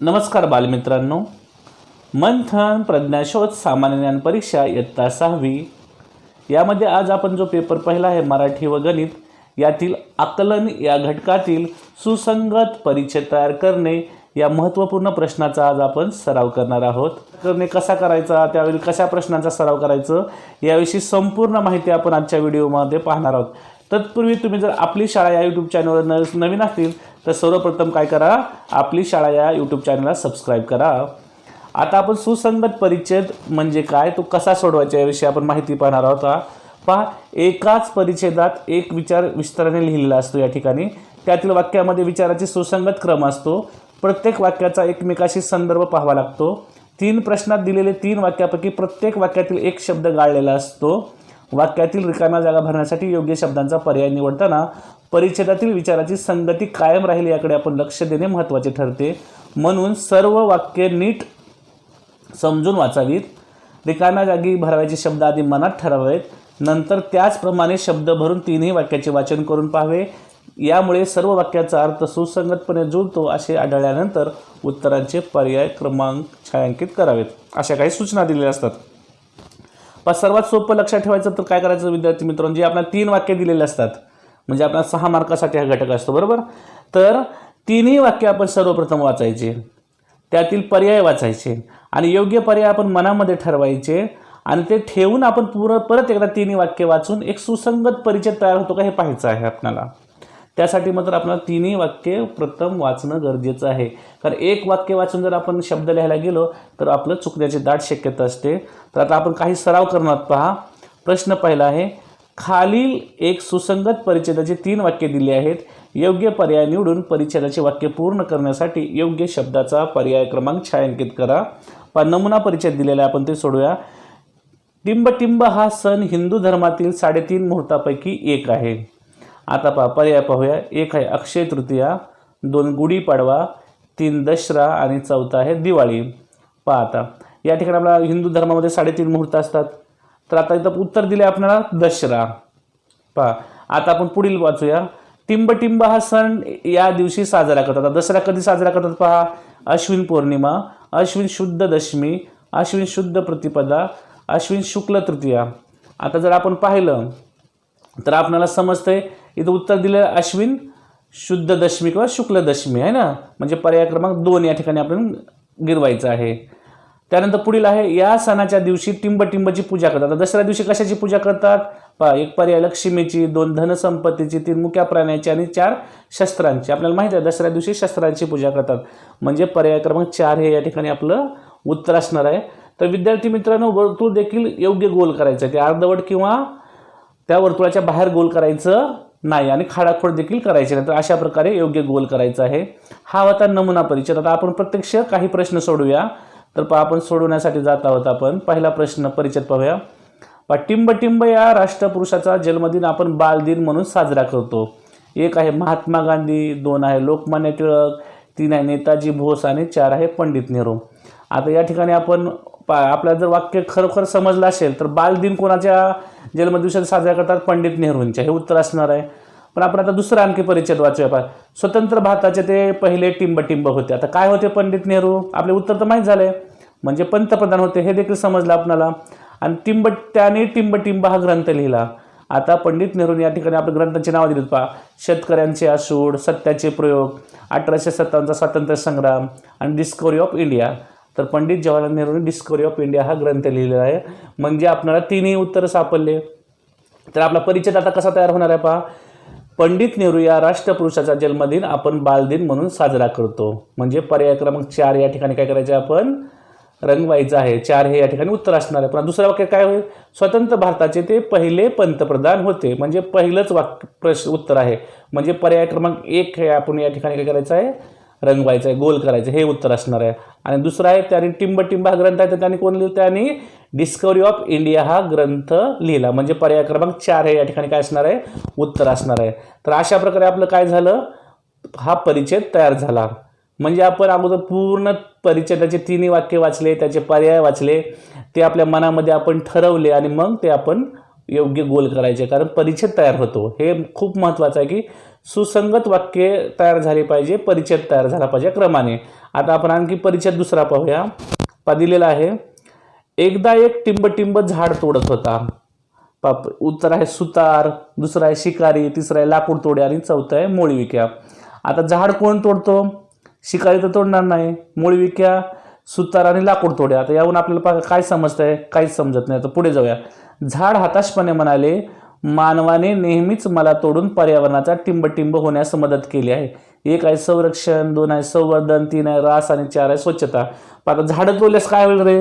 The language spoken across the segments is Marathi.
नमस्कार बालमित्रांनो. मंथन प्रज्ञाशोध सामान्य ज्ञान परीक्षा इयत्ता सहावी. यामध्ये आज आपण जो पेपर पाहिला आहे मराठी व गणित यातील आकलन या घटकातील सुसंगत परिचय तयार करणे या महत्त्वपूर्ण प्रश्नाचा आज आपण सराव करणार आहोत. करणे कसा करायचा त्यावेळी कशा प्रश्नांचा सराव करायचं याविषयी संपूर्ण माहिती आपण आजच्या व्हिडिओमध्ये पाहणार आहोत. तत्पूर्वी तुम्ही जर आपली शाळा या यूट्यूब चॅनलवर न नवीन असतील तर सर्वप्रथम काय करा आपली शाळा या यूट्यूब चॅनलला सबस्क्राईब करा. आता आपण सुसंगत परिच्छेद म्हणजे काय तो कसा सोडवायचा याविषयी आपण माहिती पाहणार आहोत. पहा एकाच परिच्छेदात एक विचार विस्ताराने लिहिलेला असतो या ठिकाणी. त्यातील वाक्यामध्ये विचाराची सुसंगत क्रम असतो. प्रत्येक वाक्याचा एकमेकाशी संदर्भ पाहावा लागतो. तीन प्रश्नात दिलेले तीन वाक्यापैकी प्रत्येक वाक्यातील एक शब्द गाळलेला असतो. वाक्यातील रिकाम्या जागा भरण्यासाठी योग्य शब्दांचा पर्याय निवडताना परिच्छेदातील विचाराची संगती कायम राहील याकडे आपण लक्ष देणे महत्त्वाचे ठरते. म्हणून सर्व वाक्ये नीट समजून वाचावीत. रिकाम्या जागी भरावायचे शब्द आधी मनात ठरावेत. नंतर त्याचप्रमाणे शब्द भरून तीनही वाक्याचे वाचन करून पाहावे. यामुळे सर्व वाक्याचा अर्थ सुसंगतपणे जुळतो असे आढळल्यानंतर उत्तरांचे पर्याय क्रमांक छायांकित करावेत. अशा काही सूचना दिलेल्या असतात. पण सर्वात सोपं लक्षात ठेवायचं तर काय करायचं विद्यार्थी मित्रांनो? जे आपल्याला तीन वाक्य दिलेले असतात म्हणजे आपला सहा मार्कासाठी हा घटक असतो बरोबर? तर तिन्ही वाक्य आपण सर्वप्रथम वाचायचे त्यातील पर्याय वाचायचे आणि योग्य पर्याय आपण मनामध्ये ठरवायचे आणि ते ठेवून आपण पूर्ण परत एकदा तिन्ही वाक्य वाचून एक सुसंगत परिचय तयार होतो का हे पाहायचं आहे आपल्याला. त्यासाठी मात्र आपल्याला तिन्ही वाक्य प्रथम वाचणं गरजेचं आहे. कारण एक वाक्य वाचून जर आपण शब्द लिहायला गेलो तर आपलं चुकण्याची दाट शक्यता असते. तर आता आपण काही सराव करणार पहा. प्रश्न पहिला आहे खालील एक सुसंगत परिच्छेदाचे तीन वाक्य दिले आहेत. योग्य पर्याय निवडून परिच्छेदाचे वाक्य पूर्ण करण्यासाठी योग्य शब्दाचा पर्याय क्रमांक छायांकित करा. पहा नमुना परिच्छेद दिलेला आहे आपण ते सोडूया. टिंबटिंब हा सण हिंदू धर्मातील साडेतीन मुहूर्तापैकी एक आहे. आता पहा पर्याय पाहूया. एक आहे अक्षय तृतीया दोन गुढीपाडवा तीन दसरा आणि चौथा आहे दिवाळी. पहा आता. या ठिकाणी आपला हिंदू धर्मामध्ये साडेतीन मुहूर्त असतात. तर आता इथं उत्तर दिले आपल्याला दसरा. पहा आता आपण पुढील वाचूया. टिंबटिंब हा सण या दिवशी साजरा करतात. आता दसरा कधी साजरा करतात पहा? अश्विन पौर्णिमा अश्विन शुद्ध दशमी अश्विन शुद्ध प्रतिपदा अश्विन शुक्ल तृतीया. आता जर आपण पाहिलं तर आपल्याला समजतंय इथं उत्तर दिलं अश्विन शुद्ध दशमी किंवा शुक्ल दशमी आहे ना? म्हणजे पर्याय क्रमांक दोन या ठिकाणी आपण गिरवायचं आहे. त्यानंतर पुढील आहे या सणाच्या दिवशी टिंबटिंबची पूजा करतात. दसऱ्या दिवशी कशाची पूजा करतात? पहा एक पर्याय लक्ष्मीची दोन धनसंपत्तीची तीन मुक्या प्राण्याची आणि चार शस्त्रांची. आपल्याला माहिती आहे दसऱ्या दिवशी शस्त्रांची पूजा करतात. म्हणजे पर्याय क्रमांक चार हे या ठिकाणी आपलं उत्तर असणार आहे. तर विद्यार्थी मित्रांनो वर्तुळ देखील योग्य गोल करायचं आहे. ते अर्धवट किंवा त्या वर्तुळाच्या बाहेर गोल करायचं नाही. आणि खाडाखोड देखील करायचे नाही. तर अशा प्रकारे योग्य गोल करायचा आहे. हा होता नमुना परिचय. आता आपण प्रत्यक्ष काही प्रश्न सोडूया. तर पहा आपण सोडवण्यासाठी जात आहोत आपण. पहिला प्रश्न परिचय पाहूया. पहा टिंबटिंब या राष्ट्रपुरुषाचा जन्मदिन आपण बालदिन म्हणून साजरा करतो. एक आहे महात्मा गांधी दोन आहे लोकमान्य टिळक तीन आहे नेताजी बोस आणि चार आहे पंडित नेहरू. आता या ठिकाणी आपण पा आपल्याला जर वाक्य खरोखर समजलं असेल तर बालदिन कोणाच्या जन्मदिवसात साजरा करतात? पंडित नेहरूंच्या. हे उत्तर असणार आहे. पण आपण आता दुसरा आणखी परिचय वाचूया. पहा. स्वतंत्र भारताचे ते पहिले टिंबटिंब होते. आता काय होते पंडित नेहरू? आपले उत्तर तर माहीत झाले. म्हणजे पंतप्रधान होते. हे देखील समजलं आपणाला. आणि टिंब त्याने टिंबटिंब हा ग्रंथ लिहिला. आता पंडित नेहरूंनी या ठिकाणी आपल्या ग्रंथांची नावं दिलीत. पहा. शेतकऱ्यांचे आसूड सत्याचे प्रयोग अठराशे सत्तावन्नचा स्वातंत्र्य संग्राम आणि डिस्कवरी ऑफ इंडिया तर पंडित जवाहरलाल नेहरूने डिस्कवरी ऑफ इंडिया हा ग्रंथ लिहिलेला आहे. म्हणजे आपणाला तिन्ही उत्तरं सापडले. तर आपला परिचय आता कसा तयार होणार आहे पहा. पंडित नेहरू या राष्ट्रपुरुषाचा जन्मदिन आपण बालदिन म्हणून साजरा करतो. म्हणजे पर्याय क्रमांक चार या ठिकाणी काय करायचे आपण? रंगवायचं आहे. चार हे या ठिकाणी उत्तर असणार आहे. पण दुसरं वाक्य काय होईल? स्वतंत्र भारताचे ते पहिले पंतप्रधान होते. म्हणजे पहिलंच वाक्य प्रश्न उत्तर आहे. म्हणजे पर्याय क्रमांक एक हे आपण या ठिकाणी काय करायचं आहे? रंगवायचं आहे गोल करायचं हे उत्तर असणार आहे. आणि दुसरं आहे त्याने टिंब हा ग्रंथ आहे तर त्यांनी कोण लिहिलं? त्यांनी डिस्कवरी ऑफ इंडिया हा ग्रंथ लिहिला. म्हणजे पर्याय क्रमांक चार हे या ठिकाणी काय असणार आहे? उत्तर असणार आहे. तर अशा प्रकारे आपलं काय झालं? हा परिचय तयार झाला. म्हणजे आपण अगोदर पूर्ण परिचय त्याचे तिन्ही वाक्य वाचले त्याचे पर्याय वाचले ते आपल्या मनामध्ये आपण ठरवले आणि मग ते आपण योग्य गोल करायचे कारण परिच्छेद तयार होतो. हे खूप महत्त्वाचं आहे की सुसंगत वाक्य तयार झाले पाहिजे परिच्छेद तयार झाला पाहिजे क्रमाने. आता आपण आणखी परिच्छेद दुसरा पाहूया. पा दिलेला आहे एकदा एक टिंब टिंब झाड तोडत होता. पाप उत्तर आहे सुतार दुसरं आहे शिकारी तिसरं आहे लाकूड तोडे आणि चौथं आहे मोळीविक्या. आता झाड कोण तोडतो? शिकारी तर तोडणार नाही. मोळीविक्या सुतार आणि लाकूड तोडे. आता यावरून आपल्याला पहा काय समजतंय काहीच समजत नाही. तर पुढे जाऊया. झाड हताशपणे म्हणाले मानवाने नेहमीच मला तोडून पर्यावरणाचा टिंबटिंब होण्यास मदत केली आहे. एक आहे संरक्षण दोन आहे संवर्धन तीन आहे रास आणि चार आहे स्वच्छता. पण आता झाडं तोडल्यास काय होईल रे?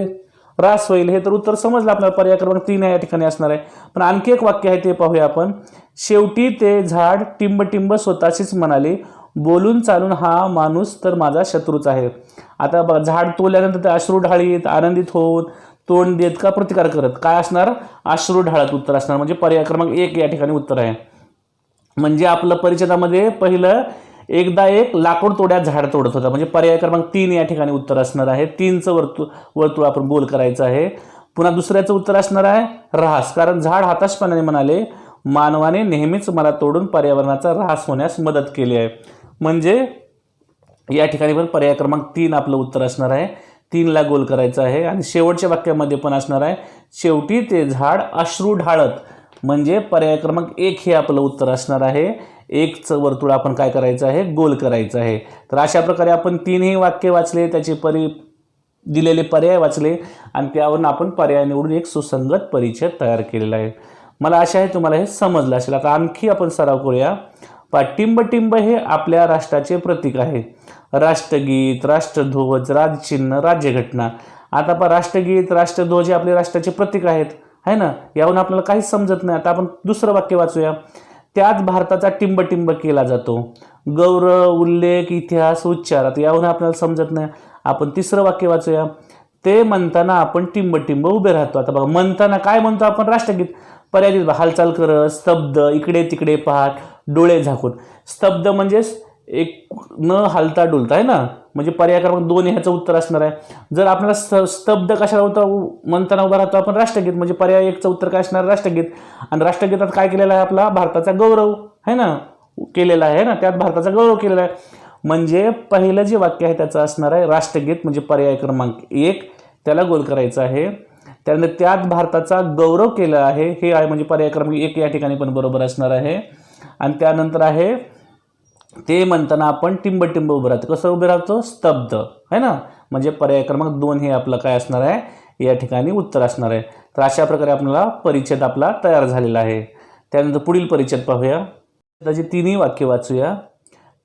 रास होईल हे तर उत्तर समजलं आपल्याला. पर्याय क्रमांक तीन या ठिकाणी असणार आहे. पण आणखी एक वाक्य आहे ते पाहूया आपण. शेवटी ते झाड टिंबटिंब स्वतःशीच म्हणाले बोलून चालून हा माणूस तर माझा शत्रूच आहे. आता बघा झाड तोल्यानंतर ते अश्रू ढाळीत आनंदित होऊन तोंड देत का प्रतिकार करत? काय असणार? अश्रू ढाळत उत्तर असणार. म्हणजे पर्याय क्रमांक एक या ठिकाणी उत्तर आहे. म्हणजे आपलं परिच्छेदामध्ये पहिलं एकदा एक लाकूड तोड्यात झाड तोडत होता. म्हणजे पर्याय क्रमांक तीन या ठिकाणी उत्तर असणार आहे. तीनचं वर्तु वर्तुळ आपण बोल करायचं आहे. पुन्हा दुसऱ्याचं उत्तर असणार आहे ऱ्हास कारण झाड हाताशपणाने म्हणाले मानवाने नेहमीच मला तोडून पर्यावरणाचा ऱ्हास होण्यास मदत केली आहे. म्हणजे या ठिकाणी पण पर्याय क्रमांक तीन आपलं उत्तर असणार आहे. तीनला गोल करायचं आहे आणि शेवटच्या वाक्यामध्ये पण असणार आहे. शेवटी ते झाड अश्रू ढाळत. म्हणजे पर्याय क्रमांक एक हे आपलं उत्तर असणार आहे. एकचं वर्तुळ आपण काय करायचं आहे? गोल करायचं आहे. तर अशा प्रकारे आपण तीनही वाक्य वाचले त्याचे परि दिलेले पर्याय वाचले आणि त्यावरून आपण पर्याय निवडून एक सुसंगत परिचय तयार केलेला आहे. मला आशा आहे तुम्हाला हे समजलं असेल. आता आणखी आपण सराव करूया. पाठिंब टिंब हे आपल्या राष्ट्राचे प्रतीक आहे. राष्ट्रगीत राष्ट्रध्वज राजचिन्ह राज्यघटना. आता पण राष्ट्रगीत राष्ट्रध्वज हे आपले राष्ट्राचे प्रतीक आहेत. आहे ना? यावरून आपल्याला काहीच समजत नाही. आता आपण दुसरं वाक्य वाचूया. त्यात भारताचा टिंबटिंब केला जातो. गौरव उल्लेख इतिहास उच्चार. आता यावरून आपल्याला समजत नाही. आपण तिसरं वाक्य वाचूया. ते म्हणताना आपण टिंबटिंब उभे राहतो. आता बघा म्हणताना काय म्हणतो आपण? राष्ट्रगीत. पर्यादित हालचाल करत स्तब्ध इकडे तिकडे पाहत डोळे झाकून. स्तब्ध म्हणजेच एक न हालता डुलता आहे ना? म्हणजे पर्याय क्रमांक दोन ह्याचं उत्तर असणार आहे. जर आपल्याला स्त स्तब्ध कशाला होता म्हणताना उभा राहतो आपण राष्ट्रगीत म्हणजे पर्याय एकचं उत्तर काय असणार? राष्ट्रगीत. आणि राष्ट्रगीतात काय केलेलं आहे आपला? भारताचा गौरव आहे ना? केलेला आहे ना? त्यात भारताचा गौरव केलेला आहे. म्हणजे पहिलं जे वाक्य आहे त्याचं असणार आहे राष्ट्रगीत म्हणजे पर्याय क्रमांक एक. त्याला गोल करायचं आहे. त्यानंतर त्यात भारताचा गौरव केला आहे. हे आहे म्हणजे पर्याय क्रमांक एक या ठिकाणी पण बरोबर असणार आहे. आणि त्यानंतर आहे ते म्हणताना आपण टिंबटिंब उभं राहतो. कसं उभे राहतो? स्तब्ध. आहे ना? म्हणजे पर्याय क्रमांक दोन हे आपलं काय असणार आहे? या ठिकाणी उत्तर असणार आहे. तर अशा प्रकारे आपल्याला परिच्छेद आपला तयार झालेला आहे. त्यानंतर पुढील परिच्छेद पाहूया. त्याची तिन्ही वाक्य वाचूया.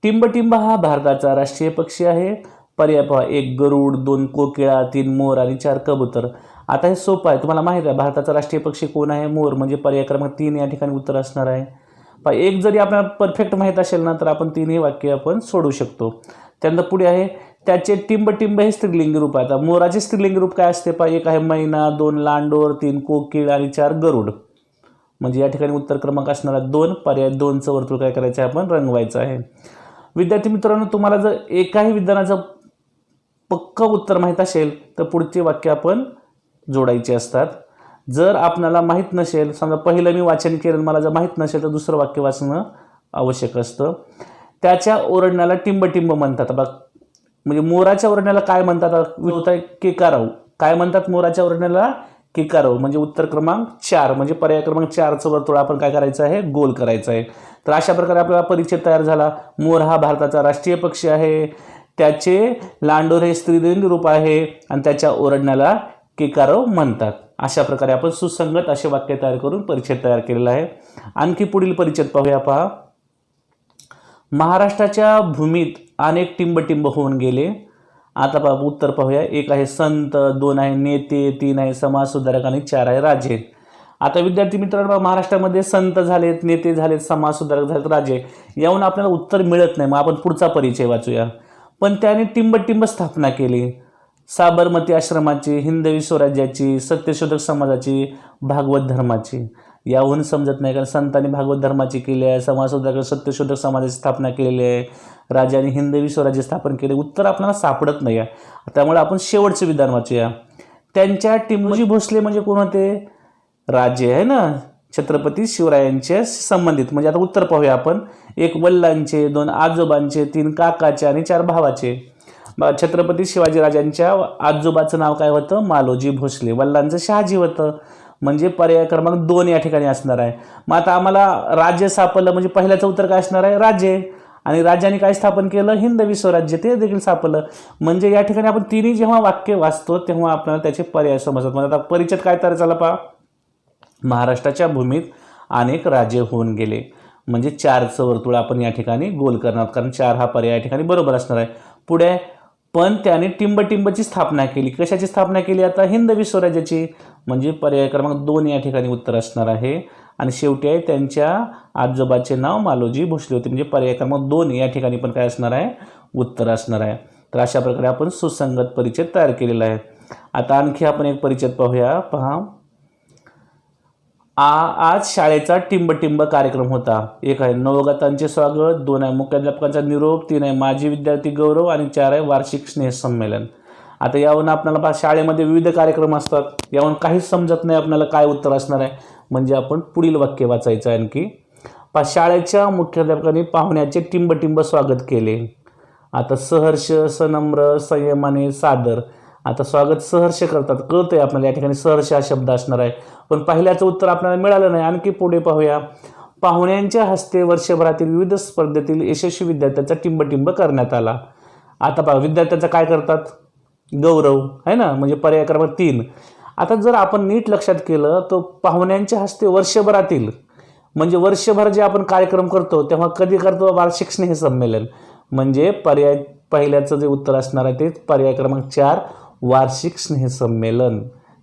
टिंबटिंब हा भारताचा राष्ट्रीय पक्षी आहे. पर्याय पहा. एक गरुड दोन कोकिळा तीन मोर आणि चार कबूतर. आता हे सोपं आहे. तुम्हाला माहीत आहे भारताचा राष्ट्रीय पक्षी कोण आहे? मोर. म्हणजे पर्याय क्रमांक तीन या ठिकाणी उत्तर असणार आहे. पा एक जरी आपल्याला परफेक्ट माहीत असेल ना तर आपण तिन्ही वाक्य आपण सोडू शकतो. त्यानंतर पुढे आहे त्याचे टिंब टिंब हे स्त्रीलिंगी रूप आहे. आता मोराचे स्त्रीलिंगी रूप काय असते? पा एक आहे मैना दोन लांडोर तीन कोकिळ आणि चार गरुड. म्हणजे या ठिकाणी उत्तर क्रमांक असणारा दोन. पर्याय दोनचं वर्तुळ काय करायचं आहे? आपण रंगवायचं आहे. विद्यार्थी मित्रांनो तुम्हाला जर एकाही विधानाचं पक्क उत्तर माहीत असेल तर पुढचे वाक्य आपण जोडायचे असतात. जर आपणाला माहीत नसेल समजा पहिलं मी वाचन केलं मला जर माहीत नसेल तर दुसरं वाक्य वाचणं आवश्यक असतं. त्याच्या ओरडण्याला टिंबटिंब म्हणतात. बघ म्हणजे मोराच्या ओरडण्याला काय म्हणतात? होता केकाराव. काय म्हणतात मोराच्या ओरडण्याला? केकाराव. म्हणजे उत्तर क्रमांक चार. म्हणजे पर्याय क्रमांक चारचं वर्तुळ आपण काय करायचं आहे? गोल करायचं आहे. तर अशा प्रकारे आपल्याला परिचय तयार झाला. मोर हा भारताचा राष्ट्रीय पक्षी आहे. त्याचे लांडोर हे स्त्रीलिंगी रूप आहे आणि त्याच्या ओरडण्याला केकारव म्हणतात. अशा प्रकारे आपण सुसंगत असे वाक्य तयार करून परिच्छेद तयार केलेला आहे. आणखी पुढील परिच्छेद पाहूया पहा. महाराष्ट्राच्या भूमीत अनेक टिंबटिंब होऊन गेले. आता पहा उत्तर पाहूया. एक आहे संत दोन आहे नेते तीन आहे समाजसुधारक आणि चार आहे राजे. आता विद्यार्थी मित्रांनो महाराष्ट्रामध्ये संत झालेत नेते झालेत समाजसुधारक झालेत राजे. याहून आपल्याला उत्तर मिळत नाही. मग आपण पुढचा परिचय वाचूया. पण त्याने टिंबटिंब स्थापना केली. साबरमती आश्रमाची हिंदवी स्वराज्याची सत्यशोधक समाजाची भागवत धर्माची. याहून समजत नाही कारण संतांनी भागवत धर्माची केली आहे समाजसुद्धा सत्यशोधक समाजाची स्थापना केलेली आहे राजाने हिंदवी स्वराज्य स्थापन केले उत्तर आपल्याला सापडत नाही आहे. त्यामुळे आपण शेवटचे विधान वाचूया. त्यांच्या टिंबजी भोसले म्हणजे कोण होते? राजे आहे ना? छत्रपती शिवरायांचे संबंधित. म्हणजे आता उत्तर पाहूया आपण. एक वल्लांचे दोन आजोबांचे तीन काकाचे आणि चार भावाचे. छत्रपती शिवाजीराजांच्या आजोबाचं नाव काय होतं? मालोजी भोसले. वल्लांचं शहाजी होतं. म्हणजे पर्याय क्रमांक दोन या ठिकाणी असणार आहे. मग आता आम्हाला राज्य सापडलं म्हणजे पहिल्याचं उत्तर काय असणार आहे? राज्य. आणि राज्याने काय स्थापन केलं? हिंद विश्वराज्य. ते देखील सापडलं. म्हणजे या ठिकाणी आपण तिन्ही जेव्हा वाक्य वाचतो तेव्हा आपल्याला त्याचे पर्याय समजतात. म्हणजे आता परिचय काय तयार झाला पहा. महाराष्ट्राच्या भूमीत अनेक राज्य होऊन गेले. म्हणजे चारचं वर्तुळ आपण या ठिकाणी गोल करणार कारण चार हा पर्याय या ठिकाणी बरोबर असणार आहे. पुढे पण त्याने टिंबटिंबची स्थापना केली. कशाची स्थापना केली? आता हिंद स्वराज्याची म्हणजे पर्याय क्रमांक दोन या ठिकाणी उत्तर असणार आहे. आणि शेवटी आहे त्यांच्या आजोबाचे नाव मालोजी भोसले होते. म्हणजे पर्याय क्रमांक दोन या ठिकाणी पण काय असणार आहे? उत्तर असणार आहे. तर अशा प्रकारे आपण सुसंगत परिचय तयार केलेला आहे. आता आणखी आपण एक परिचय पाहूया. पहा. आ आज शाळेचा टिंबटिंब कार्यक्रम होता. एक आहे नवगतांचे स्वागत दोन आहे मुख्याध्यापकांचा निरोप तीन आहे माजी विद्यार्थी गौरव आणि चार आहे वार्षिक स्नेह संमेलन. आता यावरून आपल्याला पहा शाळेमध्ये विविध कार्यक्रम असतात. यावरून काहीच समजत नाही आपल्याला काय उत्तर असणार आहे. म्हणजे आपण पुढील वाक्य वाचायचं आहे आणखी. पा शाळेच्या मुख्याध्यापकांनी पाहुण्याचे टिंबटिंब स्वागत केले. आता सहर्ष सनम्र संयमाने सादर. आता स्वागत सहर्ष करतात. कळतंय आपल्याला या ठिकाणी सहर्ष हा शब्द असणार आहे. पण पहिल्याचं उत्तर आपल्याला मिळालं नाही. आणखी पुढे पाहूया. पाहुण्यांच्या हस्ते वर्षभरातील विविध स्पर्धेतील यशस्वी विद्यार्थ्यांचा टिंबटिंब करण्यात आला. आता पहा विद्यार्थ्यांचा काय करतात? गौरव आहे ना? म्हणजे पर्याय क्रमांक तीन. आता जर आपण नीट लक्षात केलं तर पाहुण्यांच्या हस्ते वर्षभरातील म्हणजे वर्षभर जे आपण कार्यक्रम करतो तेव्हा कधी करतो? वार्षिक स्नेह संमेलन. म्हणजे पर्याय पहिल्याचं जे उत्तर असणार आहे ते पर्याय क्रमांक चार वार्षिक स्नेह संमेलन.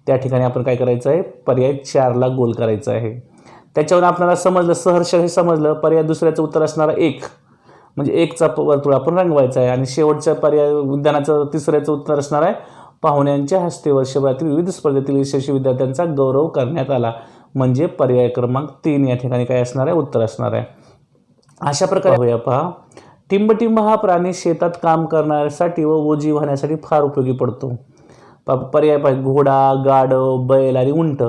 त्या ठिकाणी आपण काय करायचं आहे? पर्याय चारला गोल करायचा आहे. त्याच्यावर आपल्याला समजलं सहर्ष हे समजलं. पर्याय दुसऱ्याचं उत्तर असणार एक. म्हणजे एकचा वर्तुळ आपण रंगवायचा आहे. आणि शेवटच्या पर्याय विज्ञानाचं तिसऱ्याचं उत्तर असणार आहे. पाहुण्यांच्या हस्ते वर्षभरातील विविध स्पर्धेतील यशस्वी विद्यार्थ्यांचा गौरव करण्यात आला. म्हणजे पर्याय क्रमांक तीन या ठिकाणी काय असणार आहे? उत्तर असणार आहे. अशा प्रकारे होऊया पहा. टिंबटिंब हा प्राणी शेतात काम करण्यासाठी व ओजी वाहण्यासाठी फार उपयोगी पडतो. प पर्याय पाहिजे. घोडा गाढव बैल आणि उंट.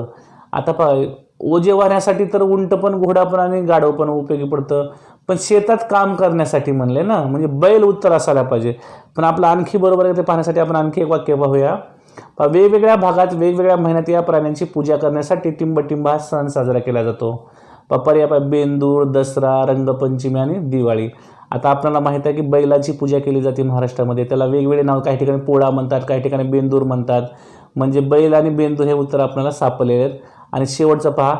आता पहा ओझे वाहण्यासाठी तर उंट पण घोडा पण आणि गाढव पण उपयोगी पडतं. पण शेतात काम करण्यासाठी म्हणले ना म्हणजे बैल उत्तर असायला पाहिजे. पण आपलं आणखी बरोबर आहे ते पाहण्यासाठी आपण आणखी एक वाक्य पाहूया. वेगवेगळ्या भागात वेगवेगळ्या महिन्यात या प्राण्यांची पूजा करण्यासाठी टिंबटिंब हा सण साजरा केला जातो. प- पर्याय पाय बेंदूर दसरा रंगपंचमी आणि दिवाळी. आता आपल्याला माहीत आहे की बैलाची पूजा केली जाते महाराष्ट्रामध्ये. त्याला वेगवेगळे नाव काही ठिकाणी पोळा म्हणतात काही ठिकाणी बेंदूर म्हणतात. म्हणजे बैल आणि बेंदूर हे उत्तर आपल्याला सापडलेले आहेत. आणि शेवटचं पहा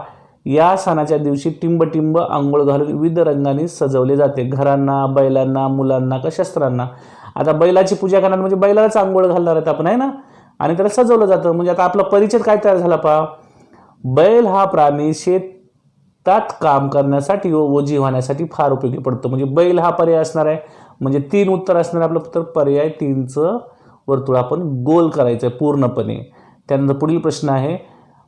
या सणाच्या दिवशी टिंबटिंब आंघोळ घालून विविध रंगांनी सजवले जाते. घरांना बैलांना मुलांना का शस्त्रांना. आता बैलाची पूजा करणार म्हणजे बैलालाच आंघोळ घालणार आहेत आपण आहे ना? आणि त्याला सजवलं जातं. म्हणजे आता आपला परिचय काय तयार झाला पहा. बैल हा प्राणी शेत शेतात काम करण्यासाठी व ओझी होण्यासाठी फार उपयोगी पडतो. म्हणजे बैल हा पर्याय असणार आहे. म्हणजे तीन उत्तर असणार आपलं तर पर्याय तीनचं वर्तुळ आपण गोल करायचं आहे पूर्णपणे. त्यानंतर पुढील प्रश्न आहे.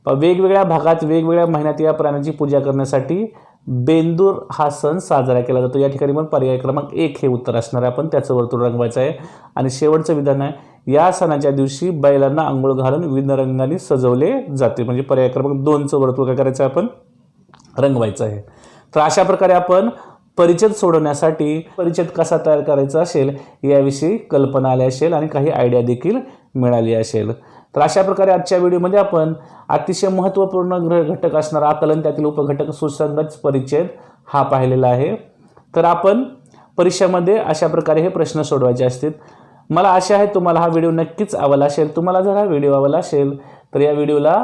वेगवेगळ्या भागात वेगवेगळ्या महिन्यात या प्राण्याची पूजा करण्यासाठी बेंदूर हा सण साजरा केला जातो. या ठिकाणी पण पर्याय क्रमांक एक हे उत्तर असणार आहे. आपण त्याचं वर्तुळ रंगवायचं आहे. आणि शेवटचं विधान आहे. या सणाच्या दिवशी बैलांना आंघोळ घालून विविध रंगाने सजवले जाते. म्हणजे पर्याय क्रमांक दोनचं वर्तुळ काय करायचं आहे आपण? रंगवायचं आहे. तर अशा प्रकारे आपण परिचित सोडवण्यासाठी परिचित कसा तयार करायचा असेल याविषयी कल्पना आली असेल आणि काही आयडिया देखील मिळाली असेल. तर अशा प्रकारे आजच्या व्हिडिओमध्ये आपण अतिशय महत्त्वपूर्ण ग्रह घटक असणारा आकलन त्यातील उपघटक सुसंगत परिच्छेद हा पाहिलेला आहे. तर आपण परीक्षेमध्ये अशा प्रकारे हे प्रश्न सोडवायचे असतील. मला आशा आहे तुम्हाला हा व्हिडिओ नक्कीच आवडला असेल. तुम्हाला जर हा व्हिडिओ आवडला असेल तर या व्हिडिओला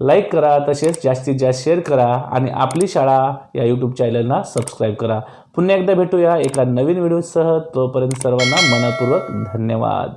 लाईक करा तसेच जास्तीत जास्त शेअर करा आणि आपली शाळा या यूट्यूब चॅनलला सबस्क्राईब करा. पुन्हा एकदा भेटूया एका नवीन व्हिडिओसह तोपर्यंत सर्वांना मनपूर्वक धन्यवाद.